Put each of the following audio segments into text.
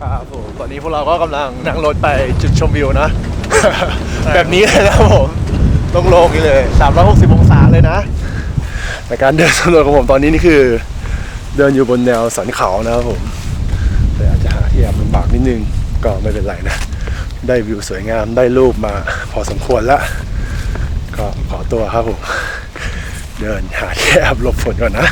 ครับผมตอนนี้พวกเราก็กำลังนั่งรถไปจุดชมวิวนะ แบบนี้เลยนะครับผมโล่งๆนี่เลย 360 องศาเลยนะในการเดินสำรวจของผมตอนนี้นี่คือ เดินอยู่บนแนวสันเขานะครับผมแต่อาจจะหาที่แอบลำบากนิดนึงก็ไม่เป็นไรนะ ได้วิวสวยงามได้รูปมาพอสมควรล้วก็ขอตัวครับผม เดินหาที่แอบหลบฝนก่อนนะ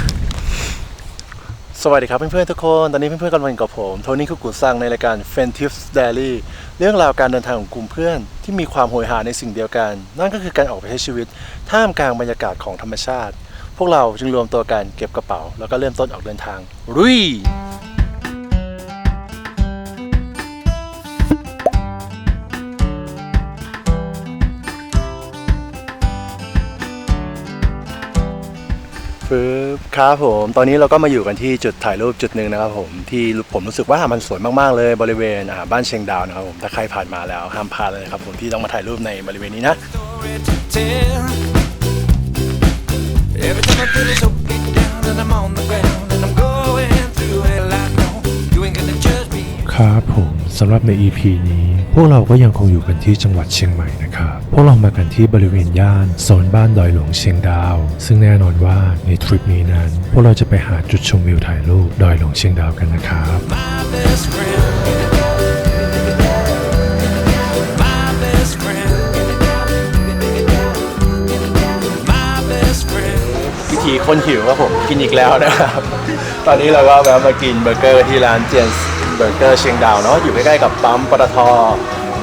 สวัสดีครับเพื่อนๆทุกคน ตอนนี้เพื่อนๆกำลังอยู่กับผมโทนี่คุกุซังในรายการ f a n Tips Daily เรื่องราวการเดินทางของกลุ่มเพื่อนที่มีความโหยหาในสิ่งเดียวกัน นั่นก็คือการออกไปใช้ชีวิต ท่ามกลางบรรยากาศของธรรมชาติ พวกเราจึงรวมตัวกันเก็บกระเป๋า แล้วก็เริ่มต้นออกเดินทางรุยปึ๊บ ครับผม ตอนนี้เราก็มาอยู่กันที่จุดถ่ายรูปจุดหนึ่งนะครับผมที่ผมรู้สึกว่ามันสวยมากๆเลยบริเวณอ่าบ้านเชียงดาวนะครับผมถ้าใครผ่านมาแล้วห้ามพลาดเลยครับผมที่ต้องมาถ่ายรูปในบริเวณนี้นะ story to tell. Every time I feel it so beat down and I'm on the ground and I'm going through hell, I know you ain't gonna judge me. ครับผม สำหรับใน EP นี้ พวกเราก็ยังคงอยู่กันที่จังหวัดเชียงใหม่นะครับ พวกเรามากันที่บริเวณย่านโซนบ้านดอยหลวงเชียงดาว ซึ่งแน่นอนว่าในทริปนี้นั้น พวกเราจะไปหาจุดชมวิวถ่ายรูปดอยหลวงเชียงดาวกันนะครับ My best friend. My best friend. My best friend. วิธีคนหิวครับผมกินอีกแล้วนะครับ ตอนนี้เราก็แวะมากินเบอร์เกอร์ที่ร้านเจียน เบอร์เกอร์เชียงดาวเนาะอยู่ใกล้ๆกับปั๊มปตท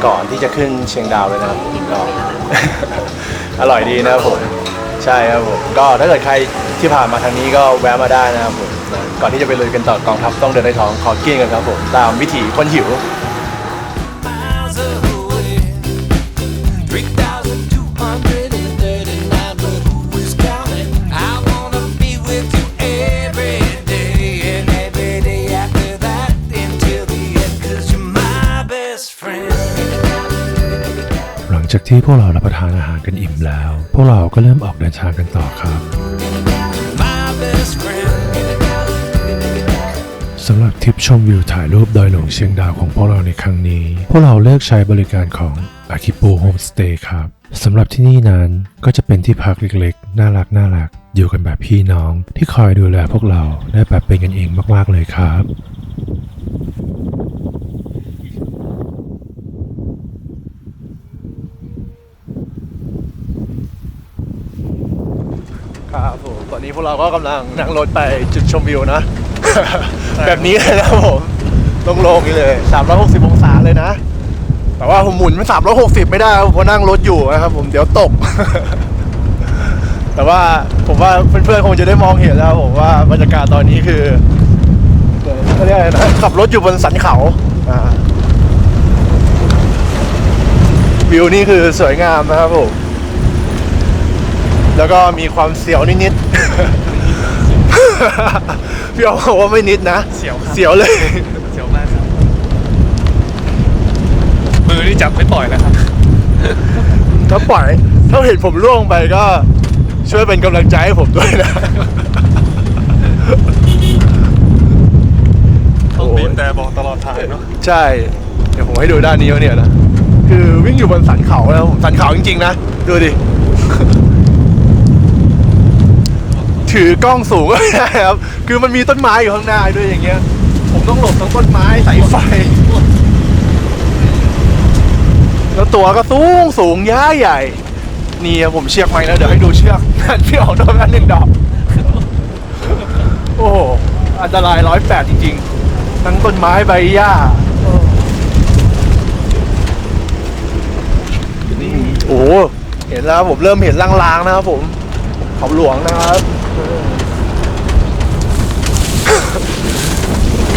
ก่อนที่จะขึ้นเชียงดาวเลยนะครับก็ อร่อยดีนะครับผมใช่ครับผมก็ถ้าเกิดใครที่ผ่านมาทางนี้ก็แวะมาได้นะครับผมนะก่อนที่จะไปลุยกันต่อกองทัพต้องเดินด้วยท้องขอกินกันครับผมตามวิถีคนหิว จากที่พวกเรารับประทานอาหารกันอิ่มแล้ว พวกเราก็เริ่มออกเดินทางกันต่อครับสำหรับทริปชมวิวถ่ายรูปดอยหลวงเชียงดาวของพวกเราในครั้งนี้ พวกเราเลือกใช้บริการของอาคิปูโฮมสเตย์ครับสำหรับที่นี่นั้นก็จะเป็นที่พักเล็กๆ น่ารักน่ารักอยู่กันแบบพี่น้องที่คอยดูแลพวกเราได้แบบเป็นกันเองมากๆเลยครับผมตอนนี้พ วกเราก็กำลังนั่งรถไปจุดชมวิวนะ แบบนี้เลยนะครับผมโล่งๆนี่เลย 360 องศาเลยนะ แต่ว่าผมหมุนมัน360 ไม่ได้ครับเพราะนั่งรถอยู่นะครับผมเดี๋ยวตก แต่ว่าผมว่าเพื่อนๆคงจะได้มองเห็นแล้วผมว่าบรรยากาศตอนนี้คือเขาเรียกอะไรนะขับรถอยู่บนสันเขาอ่าวิวนี่คือสวยงามนะครับผม แล้วก็มีความเสียวนิดๆ พี่อ๋อบอกว่าไม่นิดนะ เสียวครับ เสียวเลย เสียวมากครับ มือนี่จับไม่ปล่อยแล้วครับ ถ้าปล่อย ถ้าเห็นผมร่วงไปก็ช่วยเป็นกำลังใจให้ผมด้วยนะ ต้องบีบแต่บอกตลอดทางเนาะ ใช่ เดี๋ยวผมให้ดูด้านนี้วะเนี่ยนะ คือวิ่งอยู่บนสันเขาแล้วผมสันเขาจริงๆนะ ดูดิ ถือกล้องสูงก็ไม่ได้ครับ คือมันมีต้นไม้อยู่ข้างหน้าด้วยอย่างเงี้ย ผมต้องหลบทั้งต้นไม้สายไฟ แล้วตัวก็สูงสูงย้าใหญ่ นี่ผมเชือกไม้แล้วเดี๋ยวให้ดูเชือกนั่นพี่ออกโดนกันหนึ่งดอก โอ้โหอันตรายร้อยแปดจริงๆ ทั้งต้นไม้ใบหญ้าโอ้โหเห็นแล้วผมเริ่มเห็นลางๆนะครับผมเขาหลวงนะครับ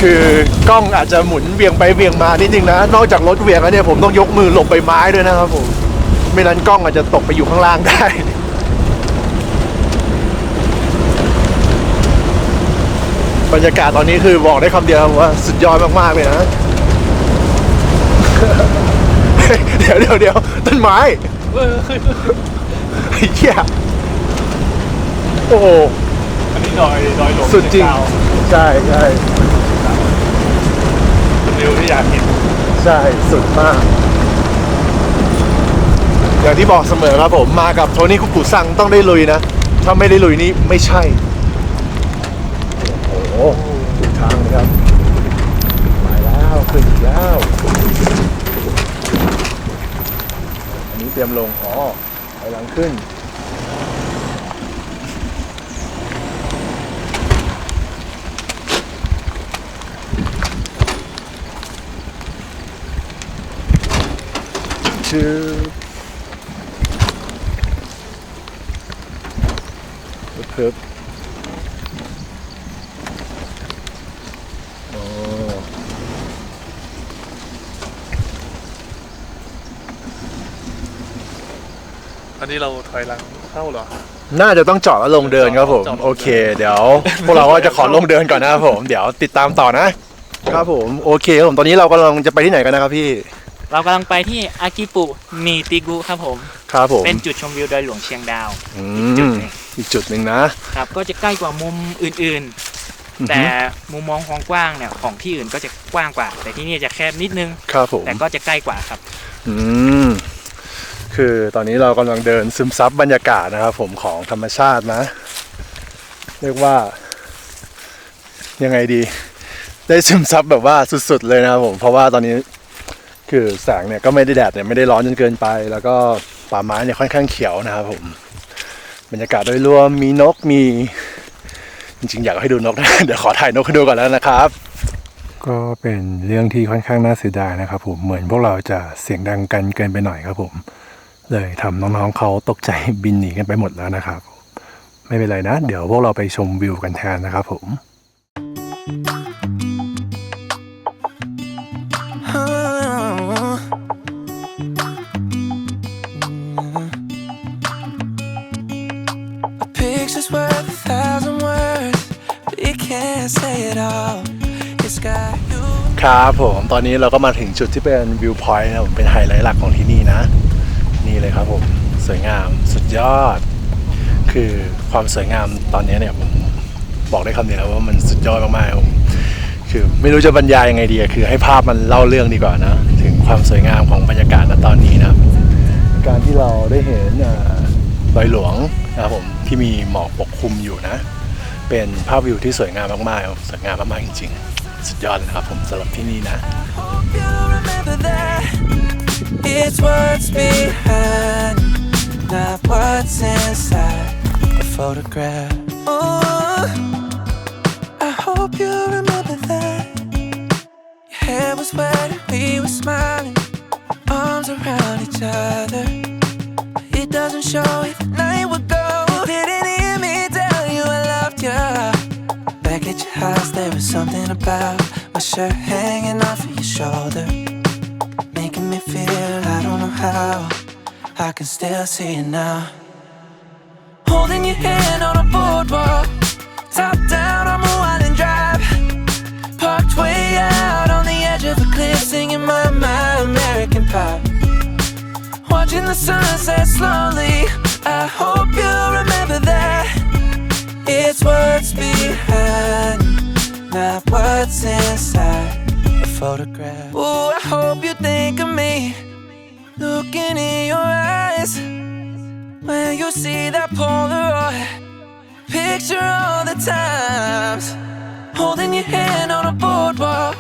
คือกล้องอาจจะหมุนเวียงไปเวียงมานิดนึงนะ นอกจากรถเวียงแล้วเนี่ยผมต้องยกมือหลบใบไม้ด้วยนะครับผม ไม่นั้นกล้องอาจจะตกไปอยู่ข้างล่างได้ บรรยากาศตอนนี้คือบอกได้คำเดียวว่าสุดยอดมากๆเลยนะ เดี๋ยวเดี๋ยวเดี๋ยวต้นไม้เหี้ย โอ้โห อันนี้ดอยดอยหลวงสุดจริงเชียดาวใช่ใช่วิวที่อยากใช่สุดมาก อย่างที่บอกเสมอครับผมมากับโทนี่คุกุซังต้องได้ลุยนะ ถ้าไม่ได้ลุยนี่ไม่ใช่ โอ้โหถูกทางเลยครับไปแล้วขึ้นอีกแล้วอันนี้เตรียมลงอ๋อไปหลังขึ้น ชื่อเพิบโอ้อันนี้เราถอยหลังเข้าเหรอ น่าจะต้องจอดแล้วลงเดินครับผม จอดลงเดิน โอเค เดี๋ยว พวกเราก็จะขอลงเดินก่อนนะครับผม เดี๋ยวติดตามต่อนะ ครับผม โอเคครับผม ตอนนี้เรากำลังจะไปที่ไหนกันนะครับพี่ เรากำลังไปที่อากิปุมีติกุครับผม ครับผมเป็นจุดชมวิวดอยหลวงเชียงดาวอืจุดมหนึ่งอีกจุดหนึ่งนะครับก็จะใกล้กว่ามุมอื่นอือฮึๆแต่มุมมองของกว้างเนี่ยของที่อื่นก็จะกว้างกว่า แต่ที่นี่จะแคบนิดนึง ครับผมแต่ก็จะใกล้กว่าครับ อืมคือตอนนี้เรากำลังเดินซึมซับบรรยากาศนะครับผมของธรรมชาตินะ เรียกว่า ยังไงดี ได้ซึมซับแบบว่าสุด ๆ เลยนะครับผม เพราะว่าตอนนี้ คือแสงเนี่ยก็ไม่ได้แดดเนี่ยไม่ได้ร้อนจนเกินไป แล้วก็ป่าไม้เนี่ยค่อนข้างเขียวนะครับผมบรรยากาศโดยรวมมีนกมี จริงๆ อยากให้ดูนกนะเดี๋ยวขอถ่ายนกให้ดูก่อนแล้วนะครับ ก็เป็นเรื่องที่ค่อนข้างน่าเสียดายนะครับผมเหมือนพวกเราจะเสียงดังกันเกินไปหน่อยครับผม เลยทำน้องๆเขาตกใจบินหนีกันไปหมดแล้วนะครับ ไม่เป็นไรนะ เดี๋ยวพวกเราไปชมวิวกันแทนนะครับผม ครับผมตอนนี้เราก็มาถึงจุดที่เป็นวิวพอยต์นะผมเป็นไฮไลท์หลักของที่นี่นะ นี่เลยครับผมสวยงามสุดยอด คือความสวยงามตอนนี้เนี่ยผมบอกได้คำเดียวแล้วว่ามันสุดยอดมากๆครับผมคือไม่รู้จะบรรยายยังไงดีอะคือให้ภาพมันเล่าเรื่องดีกว่านะ ถึงความสวยงามของบรรยากาศณตอนนี้นะครับการที่เราได้เห็นอ่าดอยหลวงนะครับผมที่มีหมอกปกคลุมอยู่นะ เป็นภาพวิวที่สวยงามมากๆครับสวยงามมากๆจริงๆ สุดยอดเลยนะครับผมสำหรับที่นี่นะ Hope you remember that. It's what's behind, not what's inside the photograph. Oh, I hope you remember that. Your hair was wet and we were smiling, arms around each other. It doesn't show if Can still see it now. Holding your hand on a boardwalk. Top down on Moreland Drive. Parked way out on the edge of a cliff, singing my, my American pie. Watching the sunset slowly. I hope you remember that. It's what's behind, not what's inside a photograph. Ooh, I hope you think of me, looking in your eyes when you see that Polaroid picture all the times. Holding your hand on a boardwalk,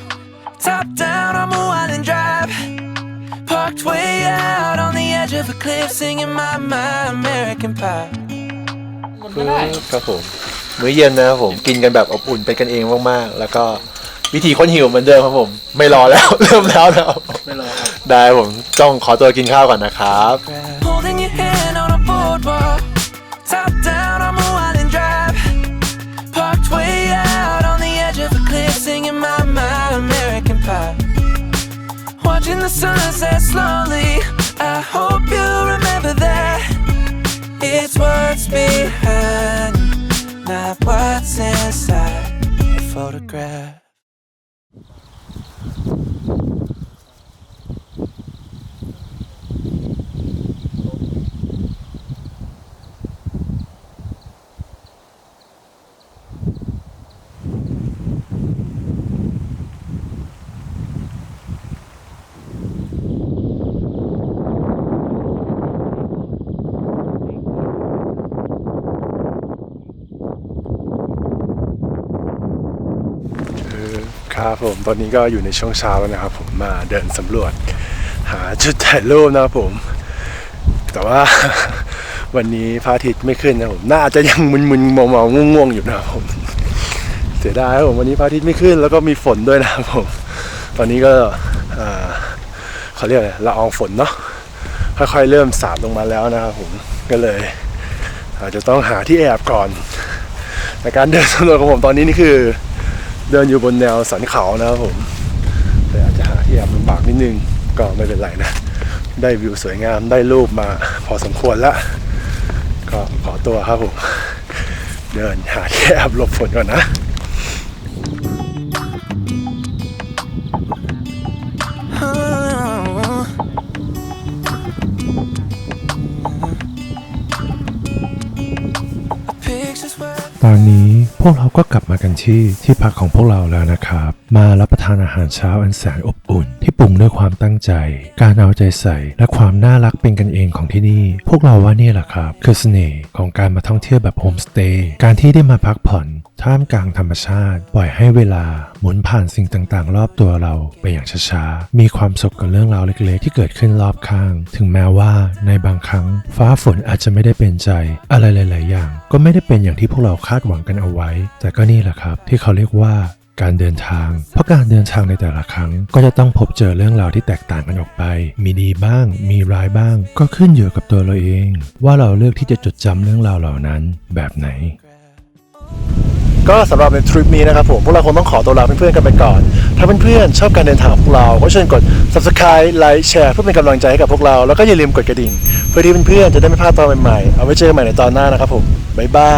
top down on Moreland Drive. Parked way out on the edge of a cliff, singing my, my American pie. ครับผมมื้อเย็นนะครับผมกินกันแบบอบอุ่นเป็นกันเองมากๆ แล้วก็วิธีค้นหิวเหมือนเดิมครับผม ไม่รอแล้ว เริ่มแล้วแล้วไม่รอครับ ได้ผมต้องขอตัวกินข้าวก่อนนะครับ Holding your hand on a boardwalk, top down on Moreland Drive. Parked way out on the edge of a cliff, singing my, my American pie. Watching the sunset slowly. I hope you remember that. It's what's behind, not what's inside the photograph. ครับผมตอนนี้ก็อยู่ในช่วงเช้าแล้วนะครับ ผมมาเดินสำรวจ หาจุดถ่ายรูปนะครับผม แต่ว่าวันนี้พระอาทิตย์ไม่ขึ้นนะผมน่าจะยังมึนๆเมาๆง่วงๆอยู่นะครับผมเสียดายครับผมวันนี้พระอาทิตย์ไม่ขึ้น แล้วก็มีฝนด้วยนะครับผม ตอนนี้ก็เขาเรียกอะไรละอองฝนเนาะค่อยๆเริ่มสาดลงมาแล้วนะครับผมก็เลยอาจจะต้องหาที่แอบก่อนในการเดินสำรวจของผมตอนนี้นี่คือ เดินอยู่บนแนวสันเขานะครับผมแต่อาจจะหาที่แอบลำบากนิดนึงก็ไม่เป็นไรนะ ได้วิวสวยงามได้รูปมาพอสมควรละก็ขอตัวครับผม เดินหาที่แอบหลบฝนก่อนนะตอนนี้ วกเราก็กลับมากันที่ที่พักของพวกเราแล้วนะครับ มารับประทานอาหารเช้าอันแสนอบอุ่น ที่ปรุงด้วยความตั้งใจ การเอาใจใส่ และความน่ารักเป็นกันเองของที่นี่ พวกเราว่านี่แหละครับ คือเสน่ห์ของการมาท่องเที่ยวแบบโฮมสเตย์การที่ได้มาพักผ่อนท่ามกลางธรรมชาติ ปล่อยให้เวลาหมุนผ่านสิ่งต่างๆ รอบตัวเราไปอย่างช้าๆ มีความสุขกับเรื่องราวเล็กๆ ที่เกิดขึ้นรอบข้าง ถึงแม้ว่าในบางครั้ง ฟ้าฝนอาจจะไม่ได้เป็นใจ อะไรหลาย ๆ อย่าง ก็ไม่ได้เป็นอย่างที่พวกเราคาดหวังกันเอาไว้แต่ก็นี่แหละครับที่เขาเรียกว่าการเดินทาง เพราะการเดินทางในแต่ละครั้ง ก็จะต้องพบเจอเรื่องราวที่แตกต่างกันออกไป มีดีบ้าง มีร้ายบ้าง ก็ขึ้นอยู่กับตัวเราเอง ว่าเราเลือกที่จะจดจำเรื่องราวเหล่านั้นแบบไหน ก็สำหรับในทริปนี้นะครับผมพวกเราคงต้องขอตัวลาเพื่อนๆกันไปก่อน ถ้าเพื่อนๆชอบการเดินทางของพวกเราก็เชิญกด subscribe ไลค์แชร์เพื่อเป็นกำลังใจให้กับพวกเราแล้วก็อย่าลืมกดกระดิ่ง เพื่อที่เพื่อนๆจะได้ไม่พลาดตอนใหม่ๆเอาไว้เจอกันใหม่ในตอนหน้านะครับผมบ๊ายบา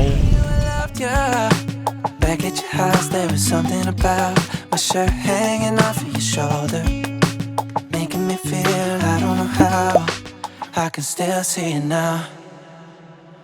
ย house, there was something about my shirt hanging off of your shoulder, making me feel I don't know how. I can still see it now.